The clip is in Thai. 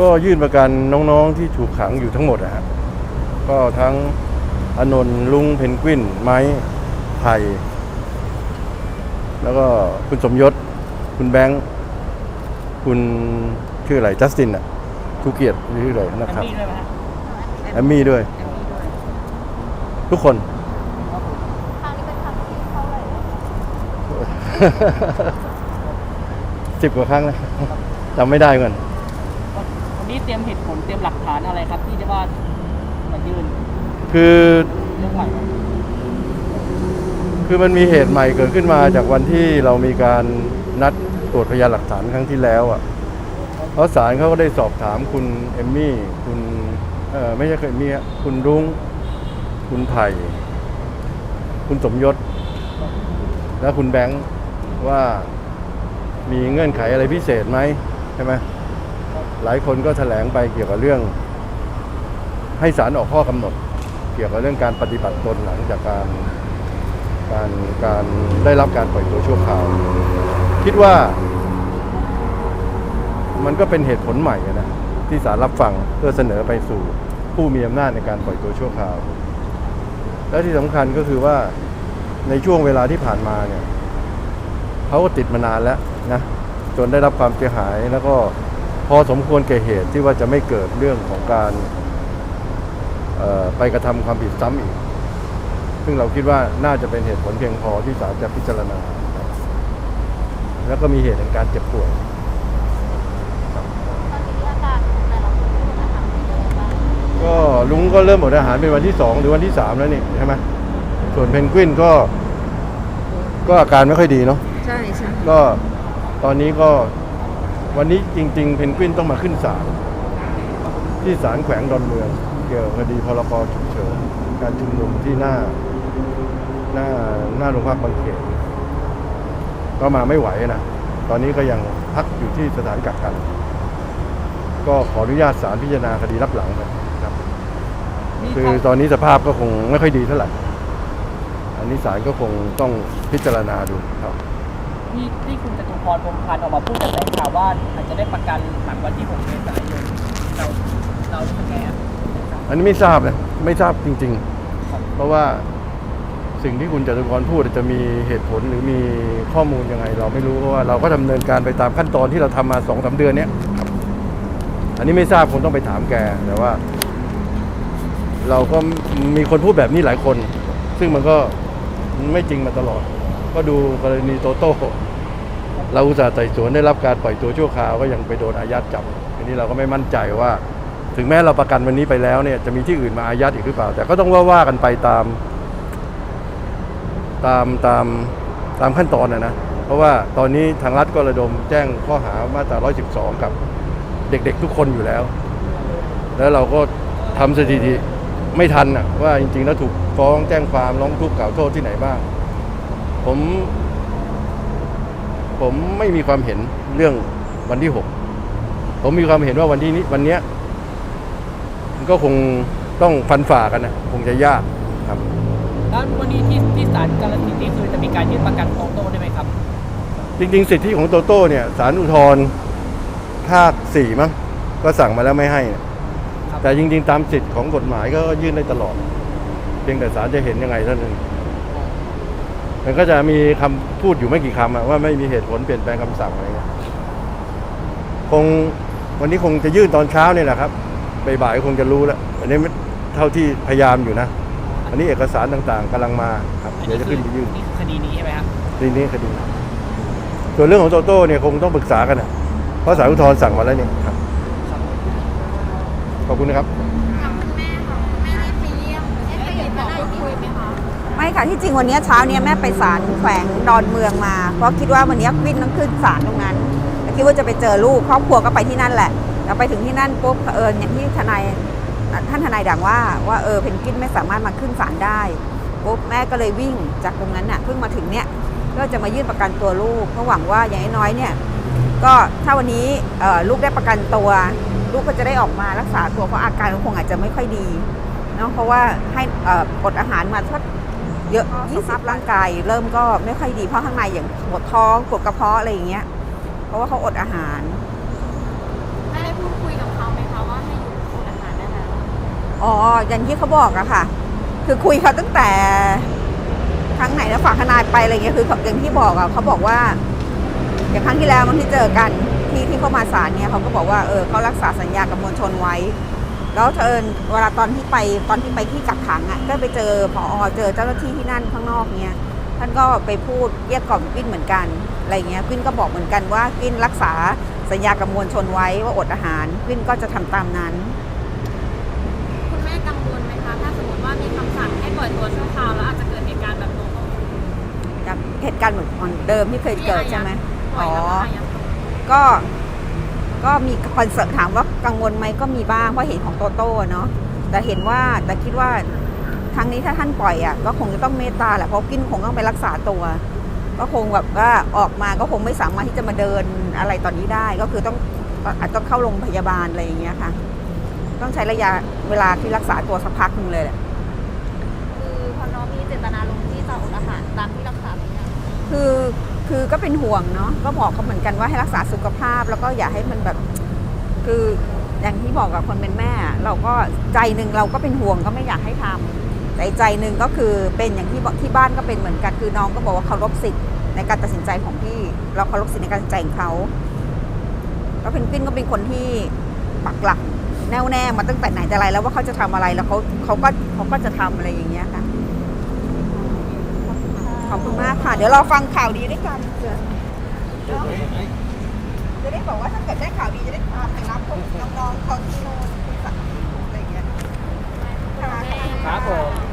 ก็ยื่นประกันน้องๆที่ถูกขังอยู่ทั้งหมดนะฮะก็ทั้งอนนท์ลุงเพนกวิน ไม้ไผ่แล้วก็คุณสมยศ คุณแบงค์ คุณชื่ออะไรจัสตินอะทูเกียรติหรืออะไรนะครับมีด้วยไหมฮะแอมมี่ด้วยแอมมี่ด้วย ทุกคนครับผมครั้งนี้เป็นครั้งที่เท่าไหร่สิบกว่าครั้งนะจำไม่ได้เหมือนกั นวันนี้เตรียมเหตุผลเตรียมหลักฐานอะไรครับ ที่จะว่ามายื่นคือเรื่องใหม่ครับคือมันมีเหตุใหม่เกิดขึ้นมาจากวันที่เรามีการนัดตรวจพยานหลักฐานครั้งที่แล้วอะเพราะศาลเขาก็ได้สอบถามคุณเอมมี่คุณเออไม่ใช่คุณเอมมี่ฮะคุณรุ้งคุณไผ่คุณสมยศ และคุณแบงค์ว่ามีเงื่อนไขอะไรพิเศษไหมใช่ไหม หลายคนก็แถลงไปเกี่ยวกับเรื่อง ให้ศาลออกข้อกำหนด เกี่ยวกับเรื่องการปฏิบัติตนหลังจากการการการได้รับการปล่อยตัวชั่วคราว คิดว่า มันก็เป็นเหตุผลใหม่นะที่ศาลรับฟังเพื่อเสนอไปสู่ผู้มีอำนาจในการปล่อยตัวชั่วคราว และที่สำคัญก็คือว่าในช่วงเวลาที่ผ่านมาเนี่ยเขาก็ติดมานานแล้วนะจนได้รับความเสียหายแล้วก็ พอสมควรแก่เหตุที่ว่าจะไม่เกิดเรื่องของการเอ่อไปกระทำความผิดซ้ำอีก ซึ่งเราคิดว่าน่าจะเป็นเหตุผลเพียงพอที่ศาลจะพิจารณาครับแล้วก็มีเหตุแห่งการเจ็บป่วยตอนนี้อาการของแต่ละคนเป็นอาการเป็นยังไงบ้างก็ลุงก็เริ่มอดอาหารเป็นวันที่สองหรือวันที่สามแล้วนี่ใช่ไหมส่วนเพนกวินก็ ก็อาการไม่ค่อยดีเนาะ ใช่ใช่ก็ตอนนี้ก็ วันนี้จริง ๆ เพนกวินต้องมาขึ้นศาลที่ศาลแขวงดอนเมือง เกี่ยวกับคดีพรกฉุกเฉินการชุมนุมที่หน้า หน้าหน้าโรงพักบางเขนก็มาไม่ไหวนะตอนนี้ก็ยังพักอยู่ที่สถานกักกัน ก็ขออนุญาตศาลพิจารณาคดีรับหลังไปครับนี่คือทางตอนนี้สภาพก็คงไม่ค่อยดีเท่าไหร่อันนี้ศาลก็คงต้องพิจารณาดูครับ ที่ที่คุณจตุพรพรหมพันธ์ออกมาพูดกระแสข่าวว่าอาจจะได้ประกันหลังวันที่ 6 เมษายนเราเราจะแก้อันนี้ไม่ทราบนะไม่ทราบจริงครับๆเพราะว่าสิ่งที่คุณจตุพรพูดจะมีเหตุผลหรือมีข้อมูลยังไง เราไม่รู้เพราะว่าเราก็ดำเนินการไปตามขั้นตอนที่เราทำมาสองสาเดือนเนี้ยครับอันนี้ไม่ทราบคงต้องไปถามแกแต่ว่า เราก็มีคนพูดแบบนี้หลายคน ซึ่งมันก็ไม่จริงมาตลอด ก็ดูกรณีโตโต้เราอุตส่าห์ไต่สวนได้รับการปล่อยตัวชั่วคราวก็ยังไปโดนอายัดจับทีนี้เราก็ไม่มั่นใจว่า ถึงแม้เราประกันวันนี้ไปแล้วเนี่ยจะมีที่อื่นมาอายัดอีกหรือเปล่า แต่ก็ต้องว่าว่ากันไปตาม ตามตามตามขั้นตอนนะนะเพราะว่าตอนนี้ทางรัฐก็ระดมแจ้งข้อหามาตรา 112 กับเด็กๆทุกคนอยู่แล้ว แล้วเราก็ทำสถิติไม่ทันนะว่าจริงๆแล้วถูกฟ้องแจ้งความร้องทุกข์กล่าวโทษที่ไหนบ้าง ผม ผมไม่มีความเห็นเรื่องวันที่หกผมมีความเห็นว่าวันที่นี้วันเนี้ยมันก็คงต้องฟันฝ่ากันนะคงจะยากครับ แล้ววันนี้ที่ที่ศาลกาลสินธุ์นี่คือจะมีการยื่นประกันโตโต้ได้ไหมครับ จริงๆ สิทธิของโตโต้เนี่ยสารอุทธรณ์ภาคสี่มั้งก็สั่งมาแล้วไม่ให้เนี่ยครับแต่จริงๆ ตามสิทธิของกฎหมายก็ยื่นได้ตลอด เพียงแต่ศาลจะเห็นยังไงเท่านั้น มันก็จะมีคำพูดอยู่ไม่กี่คำอะว่าไม่มีเหตุผลเปลี่ยนแปลงคำสั่งอะไรเงี้ยคงวันนี้คงจะยื่นตอนเช้าเนี่ยแหละครับบ่ายๆคงจะรู้แล้วอันนี้เท่าที่พยายามอยู่นะ อันนี้เอกสารต่างๆกำลังมาครับอันเดี๋ยวนี้จะคืขึ้อนไปยื่นนี่คือคดีนี้ใช่ไหมครับทีนี้คดีส่วนเรื่องของโตโต้เนี่ยคงต้องปรึกษากันนะเพราะสารอุทธรณ์สั่งมาแล้วเนี่ยครับขอบคุณนะครับ ไม่ค่ะที่จริงวันนี้เช้าเนี้แม่ไปศาลแขวงดอนเมืองมา เพราะคิดว่าวันนี้วินต้องขึ้นศาลตรงนั้นคิดว่าจะไปเจอลูกครอบครัวก็ไปที่นั่นแหละแล้วไปถึงที่นั่นปุ๊บเผอิญอย่างที่ทนายท่านทนายดังว่าว่าเออเพนกวินไม่สามารถมาขึ้นศาลได้ปุ๊บแม่ก็เลยวิ่งจากตรงนั้นน่ะเพิ่งมาถึงเนี่ยก็จะมายื่นประกันตัวลูกเพราะหวังว่าอย่างน้อยเนี่ยก็ถ้าวันนี้เอ่อลูกได้ประกันตัว ลูกก็จะได้ออกมารักษาตัวเพราะอาการคงอาจจะไม่ค่อยดีเนาะเพราะว่าให้เอ่ออดอาหารมาสัก เยอะยี่สิบร่างกายเริ่มก็ไม่ค่อยดีเพราะข้างในอย่างปวดท้องปวดกระเพาะอะไรอย่างเงี้ย เพราะว่าเขาอดอาหารแม่ได้พูดคุยกับเขาไหมอ๋ออย่างที่เขาบอกอะค่ะ คือคุยเขาตั้งแต่ครั้งไหนแล้วฝากทนายไปอะไรเงี้ยคือเขาอย่างที่บอกอะเขาบอกว่า อย่างครั้งที่แล้วมันที่เจอกันที่ที่เขามาศาลเนี่ยเขาก็บอกว่าเออเขารักษาสัญญากับมวลชนไว้ แล้วเชิญเวลาตอนที่ไปตอนที่ไปที่กักขังอะก็ไปเจอพอเจอเจ้าหน้าที่ที่นั่นข้างนอกเนี่ยท่านก็ไปพูดเรียกกล่อมกิ้นเหมือนกันอะไรเงี้ยกิ้นก็บอกเหมือนกันว่ากิ้นรักษาสัญญากับมวลชนไว้ว่าอดอาหารกิ้นก็จะทำตามนั้น คุณแม่กังวลไหมคะถ้าสมมติว่ามีคำสั่งให้ปล่อยตัวชั่วคราวแล้วอาจจะเกิดเหตุการณ์แบบโน้นกับเหตุการณ์เหมือนเดิมที่เคยเกิดใช่ไหมปล่อยแล้วก็อายัดตัวก็ ก็มีคอนเสิร์ตถามว่ากังวลไหมก็มีบ้างเพราะเห็นของโตโต้เนาะแต่เห็นว่าแต่คิดว่าครั้งนี้ถ้าท่านปล่อยอะก็คงจะต้องเมตตาแหละเพราะกินคงต้องไปรักษาตัว ก็คงแบบว่าออกมาก็คงไม่สามารถที่จะมาเดินอะไรตอนนี้ได้ ก็คือต้องอาจจะต้องเข้าโรงพยาบาลอะไรอย่างเงี้ยค่ะ ต้องใช้ระยะเวลาที่รักษาตัวสักพักหนึงเลยแหละคือพอน้องมีเจตนาลงที่จะอดอาหารตามที่รักษาไปเนี่ยคือ คือก็เป็นห่วงเนาะก็บอกเขาเหมือนกันว่าให้รักษาสุขภาพ แล้วก็อย่าให้มันแบบคืออย่างที่บอกกับคนเป็นแม่ เราก็ใจหนึ่งเราก็เป็นห่วงก็ไม่อยากให้ทำแต่ใจหนึ่งก็คือเป็นอย่างที่บอกที่บ้านก็เป็นเหมือนกัน คือน้องก็บอกว่าเคารพสิทธิ์ในการตัดสินใจของพี่ เราเคารพสิทธิ์ในการตัดสินใจของเขาก็เพนกวินก็เป็นคนที่ปักหลักแน่วแน่มาตั้งแต่ไหนแต่ไรแล้วว่าเขาจะทำอะไรแล้วเขาเขาก็เขาก็จะทำอะไรอย่างเงี้ย ขอบคุณมากค่ะ เดี๋ยวเราฟังข่าวดีด้วยกันจะได้บอกว่าถ้าเกิดได้ข่าวดีจะได้พาไปรับพวกน้องๆเขาที่โน่นที่สักที่อะไรอย่างเงี้ยค่ะครับผม